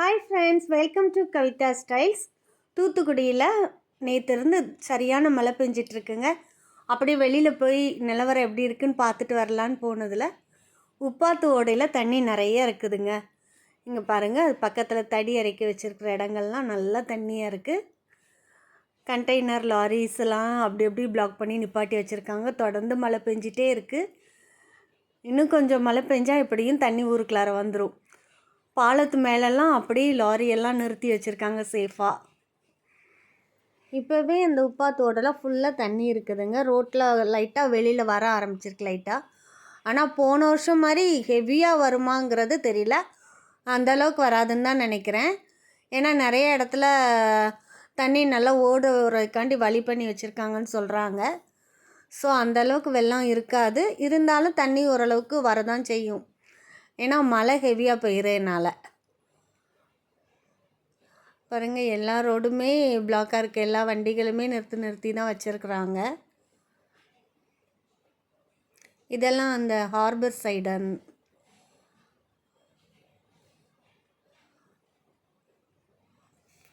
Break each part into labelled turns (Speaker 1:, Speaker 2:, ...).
Speaker 1: Hi friends welcome to Kavitha styles தூத்துக்குடியில் நேற்று இருந்து சரியான மழை பெஞ்சிட்ருக்குங்க அப்படியே வெளியில் போய் நிலவரம் எப்படி இருக்குன்னு பார்த்துட்டு வரலான்னு போனதில் உப்பாத்து ஓடையில் தண்ணி நிறைய இருக்குதுங்க. இங்கே பாருங்கள் அது பக்கத்தில் தடி இறக்கி வச்சுருக்கிற இடங்கள்லாம் நல்லா தண்ணியாக இருக்குது கண்டெய்னர் லாரிஸ்லாம் அப்படி அப்படி பிளாக் பண்ணி நிப்பாட்டி வச்சுருக்காங்க. தொடர்ந்து மழை பெஞ்சிட்டே இருக்குது இன்னும் கொஞ்சம் மழை பெஞ்சால் எப்படியும் தண்ணி ஊருக்குள்ளார வந்துடும் பாலத்து மேலெல்லாம் அப்படியே லாரியெல்லாம் நிறுத்தி வச்சுருக்காங்க சேஃபாக இப்போவே இந்த உப்பாத்தோடலாம் ஃபுல்லாக தண்ணி இருக்குதுங்க. ரோட்டில் லைட்டாக வெளியில் வர ஆரம்பிச்சிருக்கு லைட்டாக ஆனால் போன வருஷம் மாதிரி ஹெவியாக வருமாங்கிறது தெரியல. அந்த அளவுக்கு வராதுன்னு தான் நினைக்கிறேன். ஏன்னா நிறைய இடத்துல தண்ணி நல்லா ஓடுறதுக்காண்டி வழி பண்ணி வச்சுருக்காங்கன்னு சொல்கிறாங்க ஸோ அந்தளவுக்கு வெள்ளம் இருக்காது. இருந்தாலும் தண்ணி ஓரளவுக்கு வரதான் செய்யும். ஏன்னா மழை ஹெவியாக பெய்யறதுனால. பாருங்கள் எல்லா ரோடுமே பிளாக்காக இருக்க எல்லா வண்டிகளுமே நிறுத்தி நிறுத்தி தான் வச்சுருக்குறாங்க. இதெல்லாம் அந்த ஹார்பர் சைடன்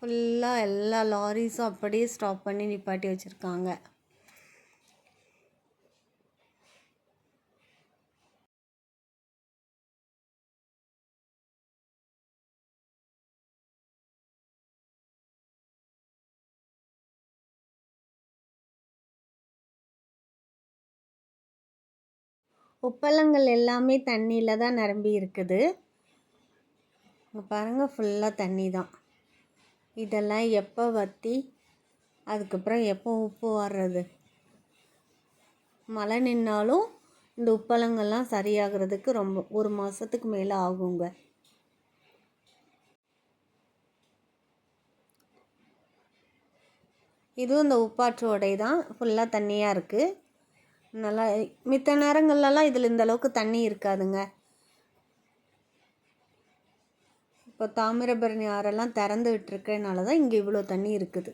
Speaker 1: ஃபுல்லாக எல்லா லாரிஸும் அப்படியே ஸ்டாப் பண்ணி நிப்பாட்டி வச்சுருக்காங்க. உப்பளங்கள் எல்லாமே தண்ணியில் தான் நிரம்பி இருக்குது. பாருங்கள் ஃபுல்லாக தண்ணி தான். இதெல்லாம் எப்போ வற்றி அதுக்கப்புறம் எப்போ உப்பு வர்றது? மழை நின்னாலும் இந்த உப்பளங்கள்லாம் சரியாகிறதுக்கு ரொம்ப ஒரு மாதத்துக்கு மேலே ஆகுங்க. இதுவும் இந்த உப்பாற்று உடை தான் ஃபுல்லாக தண்ணியாக இருக்குது நல்லா மித்த நேரங்கள்லலாம் இதில் இந்த அளவுக்கு தண்ணி இருக்காதுங்க. இப்போ தாமிரபரணி ஆறெல்லாம் திறந்து விட்டுருக்கனால தான் இங்கே இவ்வளோ தண்ணி இருக்குது.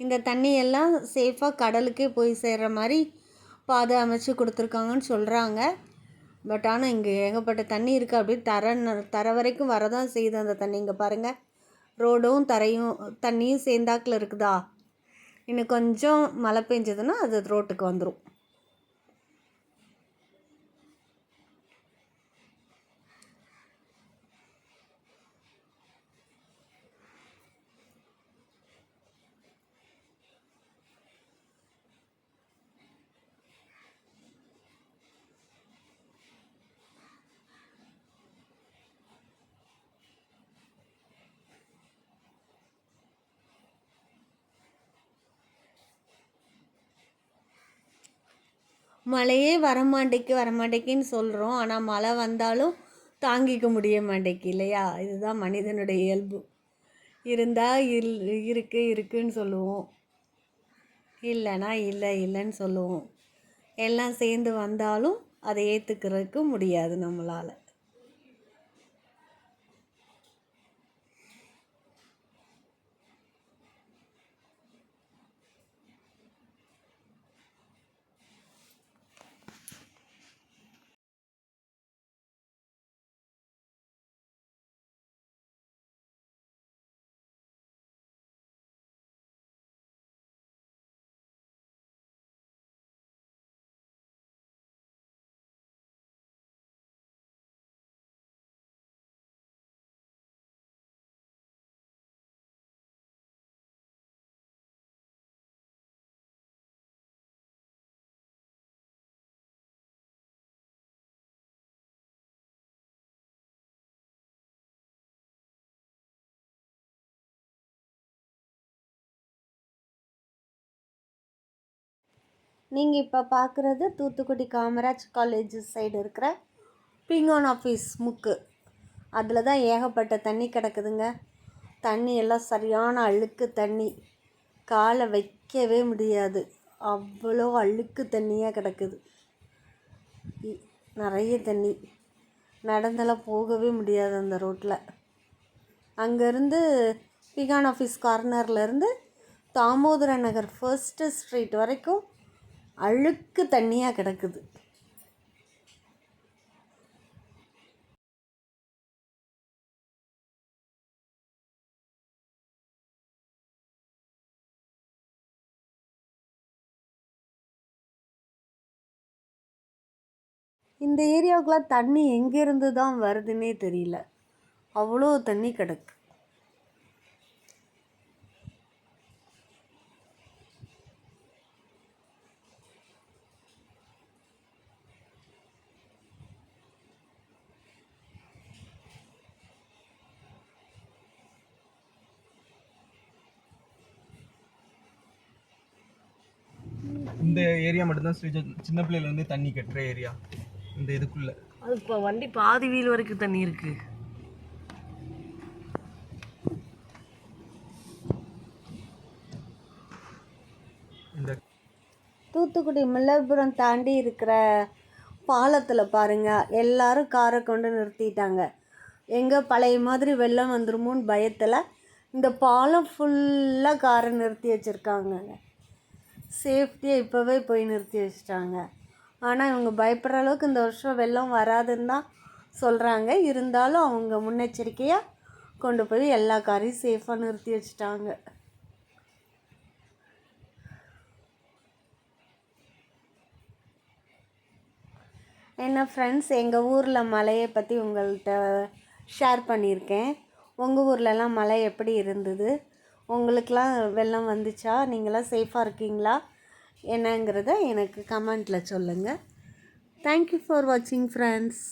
Speaker 1: இந்த தண்ணியெல்லாம் சேஃபாக கடலுக்கே போய் சேர்கிற மாதிரி பாதை அமைச்சு கொடுத்துருக்காங்கன்னு சொல்கிறாங்க பட் ஆனால் இங்கே ஏகப்பட்ட தண்ணி இருக்குது அப்படியே தர தர வரைக்கும் வரதான் செய்யுது அந்த தண்ணி. இங்கே பாருங்கள் ரோடும் தரையும் தண்ணியும் சேர்ந்தாக்கில் இருக்குதா? இன்னும் கொஞ்சம் மழை பெஞ்சதுன்னா அது ரோட்டுக்கு வந்துடும் மழையே வரமாட்டேக்கு வரமாட்டேக்குன்னு சொல்கிறோம் ஆனால் மழை வந்தாலும் தாங்கிக்க முடிய மாட்டேக்கு இல்லையா? இதுதான் மனிதனுடைய இயல்பு. இருந்தால் இல் இருக்கு இருக்குன்னு சொல்லுவோம். இல்லைனா இல்லை இல்லைன்னு சொல்லுவோம். எல்லாம் சேர்ந்து வந்தாலும் அதை ஏற்றுக்கிறதுக்கு முடியாது நம்மளால். நீங்கள் இப்போ பார்க்குறது தூத்துக்குடி காமராஜ் காலேஜ் சைடு இருக்கிற பிங்கான் ஆஃபீஸ் முக்கு. அதில் தான் ஏகப்பட்ட தண்ணி கிடக்குதுங்க. தண்ணி எல்லாம் சரியான அழுக்கு தண்ணி. காலை வைக்கவே முடியாது. அவ்வளோ அழுக்கு தண்ணியாக கிடக்குது. நிறைய தண்ணி. நடந்தெல்லாம் போகவே முடியாது அந்த ரோட்டில் அங்கேருந்து பிகான் ஆஃபீஸ் கார்னர்லேருந்து தாமோதர நகர் ஃபர்ஸ்ட்டு ஸ்ட்ரீட் வரைக்கும் அழுக்கு தண்ணியாக கிடக்குது. இந்த ஏரியாவுக்குலாம் தண்ணி எங்கேருந்து தான் வருதுன்னே தெரியல. அவ்வளோ தண்ணி கிடக்கு.
Speaker 2: இந்த ஏரியா மட்டும்தான் ஸ்ரீஜா சின்ன பிள்ளையில இருந்து தண்ணி கட்டுற ஏரியா. இந்த இதுக்குள்ள.
Speaker 3: அது இப்போ வண்டி பாதி வீல் வரைக்கும் தண்ணி இருக்கு.
Speaker 2: இந்த
Speaker 1: தூத்துக்குடி முல்லபுரம் தாண்டி இருக்கிற பாலத்தில் பாருங்க எல்லாரும் காரை கொண்டு நிறுத்திட்டாங்க. எங்கே பழைய மாதிரி வெள்ளம் வந்துருமோன்னு பயத்தில் இந்த பாலம் ஃபுல்லாக காரை நிறுத்தி வச்சுருக்காங்கங்க. சேஃப்டியாக இப்போவே போய் நிறுத்தி வச்சிட்டாங்க. ஆனால் இவங்க பயப்படுற அளவுக்கு இந்த வருஷம் வெள்ளம் வராதுன்னு தான் சொல்கிறாங்க இருந்தாலும் அவங்க முன்னெச்சரிக்கையாக கொண்டு போய் எல்லா காரையும் சேஃபாக நிறுத்தி வச்சுட்டாங்க. என்ன ஃப்ரெண்ட்ஸ் எங்கள் ஊரில் மலையை பற்றி உங்கள்கிட்ட ஷேர் பண்ணியிருக்கேன். உங்கள் ஊர்லலாம் மழை எப்படி இருந்தது? உங்களுக்கெலாம் வெள்ளம் வந்துச்சா? நீங்களாம் சேஃபாக இருக்கீங்களா? என்னங்கிறத எனக்கு கமெண்ட்டில் சொல்லுங்கள் தேங்க்யூ ஃபார் வாட்சிங் ஃப்ரெண்ட்ஸ்